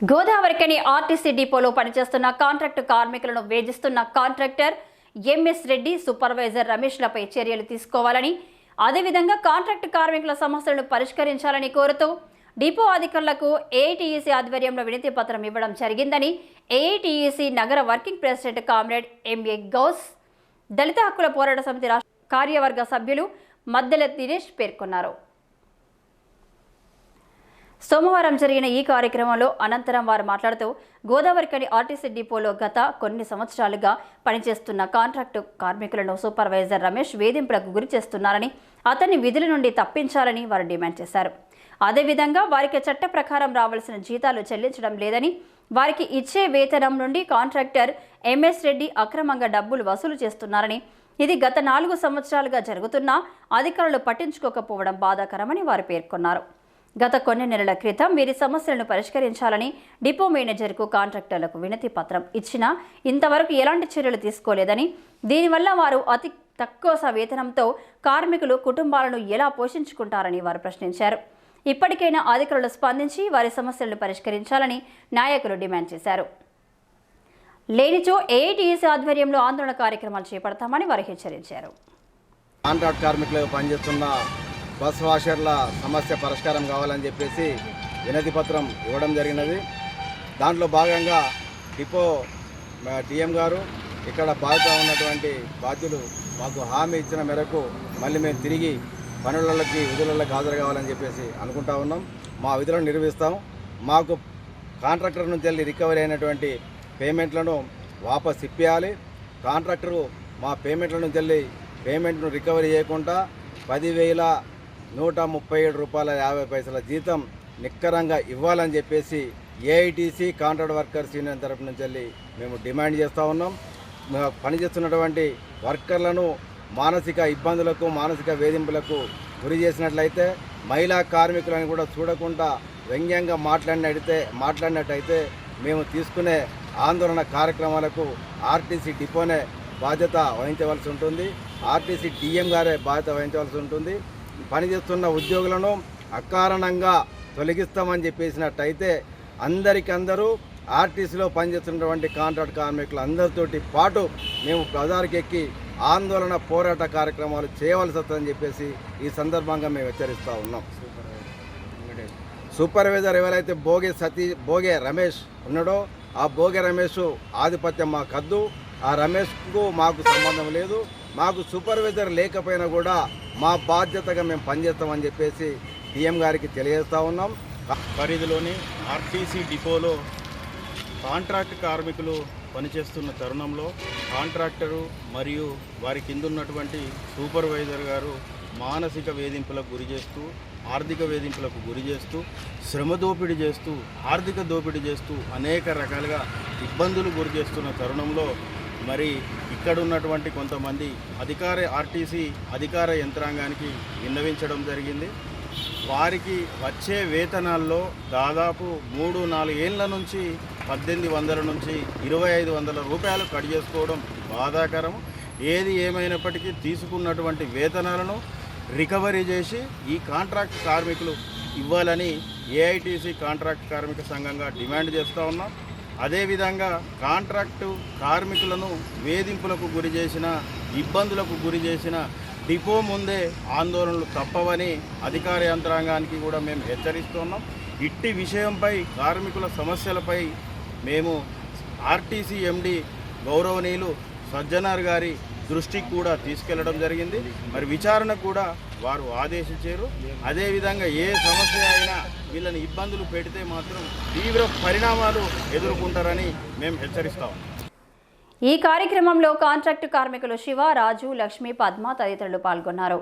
Godavarikhani RTC డిపోలో పనిచేస్తున్న contract కార్మికులను వేధిస్తున్న కాంట్రాక్టర్ ఎంఎస్ రెడ్డి సూపర్వైజర్ రమేష్లపై చర్యలు తీసుకోవాలని అదేవిధంగా కాంట్రాక్టు కార్మికుల సమస్యలను పరిష్కరించాలని కోరుతూ డిపో అధికారులకు ఏఐటీఈసీ ఆధ్వర్యంలో వినతి పత్రం ఇవ్వడం జరిగిందని ఏఐటీఈసీ నగర working president comrade M A Ghouse దళిత హక్కుల పోరాట సమితి రాష్ట్ర కార్యవర్గ సభ్యులు మద్దెల దినేష్ పేర్కొన్నారు. సోమవారం జరిగిన ఈ కార్యక్రమంలో అనంతరం వారు మాట్లాడుతూ గోదావరికని ఆర్టీసీ డిపోలో గత కొన్ని సంవత్సరాలుగా పనిచేస్తున్న కాంట్రాక్టు కార్మికులను సూపర్వైజర్ రమేష్ వేధింపులకు గురి చేస్తున్నారని అతన్ని విధుల నుండి తప్పించాలని వారు డిమాండ్ చేశారు. అదేవిధంగా వారికి చట్ట ప్రకారం రావాల్సిన జీతాలు చెల్లించడం లేదని వారికి ఇచ్చే వేతనం నుండి కాంట్రాక్టర్ ఎంఎస్ రెడ్డి అక్రమంగా డబ్బులు వసూలు చేస్తున్నారని ఇది గత నాలుగు సంవత్సరాలుగా జరుగుతున్నా అధికారులు పట్టించుకోకపోవడం బాధాకరమని వారు పేర్కొన్నారు. గత కొన్ని నెలల క్రితం వీరి సమస్యలను పరిష్కరించాలని డిపో మేనేజర్కు కాంట్రాక్టర్లకు వినతి పత్రం ఇచ్చినా ఇంతవరకు ఎలాంటి చర్యలు తీసుకోలేదని దీనివల్ల వారు అతి తక్కువ వేతనంతో కార్మికులు కుటుంబాలను ఎలా పోషించుకుంటారని వారు ప్రశ్నించారు. ఇప్పటికైనా అధికారులు స్పందించి వారి సమస్యలను పరిష్కరించాలని నాయకులు డిమాండ్ చేశారు. లేనిచో ఏఐటీఎస్ ఆధ్వర్యంలో ఆందోళన కార్యక్రమాలు చేపడతామని వారు హెచ్చరించారు. కాంట్రాక్ట్ కార్మికులు పనిచేస్తున్న బస్ వాషర్ల సమస్య పరిష్కారం కావాలని చెప్పేసి వినతి పత్రం ఇవ్వడం జరిగినది. దాంట్లో భాగంగా డిపో డిఎం గారు ఇక్కడ బాధ్యత ఉన్నటువంటి బాధ్యులు మాకు హామీ ఇచ్చిన మేరకు మళ్ళీ మేము తిరిగి పనులకి విధులకి హాజరు కావాలని చెప్పేసి అనుకుంటా ఉన్నాం. మా విధులను నిర్వహిస్తాం. మాకు కాంట్రాక్టర్ నుంచి వెళ్ళి రికవరీ అయినటువంటి పేమెంట్లను వాపస్ ఇప్పేయాలి. కాంట్రాక్టరు మా పేమెంట్ల నుంచి వెళ్ళి పేమెంట్ను రికవరీ చేయకుండా పదివేల నూట ముప్పై ఏడు రూపాయల యాభై పైసల జీతం నిక్కరంగా ఇవ్వాలని చెప్పేసి ఏఐటీసీ కాంట్రాక్ట్ వర్కర్స్ యూనియన్ తరపు నుంచి వెళ్ళి మేము డిమాండ్ చేస్తూ ఉన్నాం. పనిచేస్తున్నటువంటి వర్కర్లను మానసిక ఇబ్బందులకు మానసిక వేధింపులకు గురి చేసినట్లయితే మహిళా కార్మికులను కూడా చూడకుండా వ్యంగ్యంగా మాట్లాడినట్టయితే మాట్లాడినట్టయితే మేము తీసుకునే ఆందోళన కార్యక్రమాలకు ఆర్టీసీ డిపోనే బాధ్యత వహించవలసి ఉంటుంది. ఆర్టీసీ డిఎం గారే బాధ్యత వహించవలసి ఉంటుంది. పనిచేస్తున్న ఉద్యోగులను అకారణంగా తొలగిస్తామని చెప్పేసినట్టయితే అందరికందరూ ఆర్టీసీలో పనిచేస్తున్నటువంటి కాంట్రాక్ట్ కార్మికులు అందరితోటి పాటు మేము ప్రజారికెక్కి ఆందోళన పోరాట కార్యక్రమాలు చేయవలసి వస్తుందని చెప్పేసి ఈ సందర్భంగా మేము హెచ్చరిస్తూ ఉన్నాం. సూపర్వైజర్ ఎవరైతే భోగే సతీ భోగే రమేష్ ఉన్నాడో ఆ భోగే రమేష్ ఆధిపత్యం మా కద్దు ఆ రమేష్కు మాకు సంబంధం లేదు. మాకు సూపర్వైజర్ లేకపోయినా కూడా మా బాధ్యతగా మేము పనిచేస్తామని చెప్పేసి డిఎం గారికి తెలియజేస్తూ ఉన్నాం. పరిధిలోని ఆర్టీసీ డిపోలో కాంట్రాక్ట్ కార్మికులు పనిచేస్తున్న తరుణంలో కాంట్రాక్టరు మరియు వారి కింద ఉన్నటువంటి సూపర్వైజర్ గారు మానసిక వేధింపులకు గురి చేస్తూ ఆర్థిక వేధింపులకు గురి చేస్తూ శ్రమ దోపిడీ చేస్తూ ఆర్థిక దోపిడీ చేస్తూ అనేక రకాలుగా ఇబ్బందులు గురి చేస్తున్న తరుణంలో మరి ఇక్కడ ఉన్నటువంటి కొంతమంది అధికార ఆర్టీసీ అధికార యంత్రాంగానికి విన్నవించడం జరిగింది. వారికి వచ్చే వేతనాల్లో దాదాపు మూడు నాలుగు ఏళ్ళ నుంచి పద్దెనిమిది వందల నుంచి ఇరవై ఐదు వందల రూపాయలు కట్ చేసుకోవడం బాధాకరం. ఏది ఏమైనప్పటికీ తీసుకున్నటువంటి వేతనాలను రికవరీ చేసి ఈ కాంట్రాక్ట్ కార్మికులు ఇవ్వాలని ఏఐటీసీ కాంట్రాక్ట్ కార్మిక సంఘంగా డిమాండ్ చేస్తూ ఉన్నాం. అదేవిధంగా కాంట్రాక్టు కార్మికులను వేధింపులకు గురి చేసిన ఇబ్బందులకు గురి చేసిన డిపో ముందే ఆందోళనలు తప్పవని అధికార యంత్రాంగానికి కూడా మేము హెచ్చరిస్తున్నాం. ఇట్టి విషయంపై కార్మికుల సమస్యలపై మేము ఆర్టీసీ ఎండి గౌరవనీయులు సజ్జనార్ గారి దృష్టికి కూడా తీసుకెళ్ళడం జరిగింది. మరి విచారణ కూడా వారు ఆదేశించారు. అదేవిధంగా ఏ సమస్య అయినా వీళ్ళని ఇబ్బందులు పెడితే మాత్రం తీవ్ర పరిణామాలు ఎదుర్కొంటారని మేము హెచ్చరిస్తాం. ఈ కార్యక్రమంలో కాంట్రాక్టు కార్మికులు శివ రాజు లక్ష్మి పద్మ తదితరులు పాల్గొన్నారు.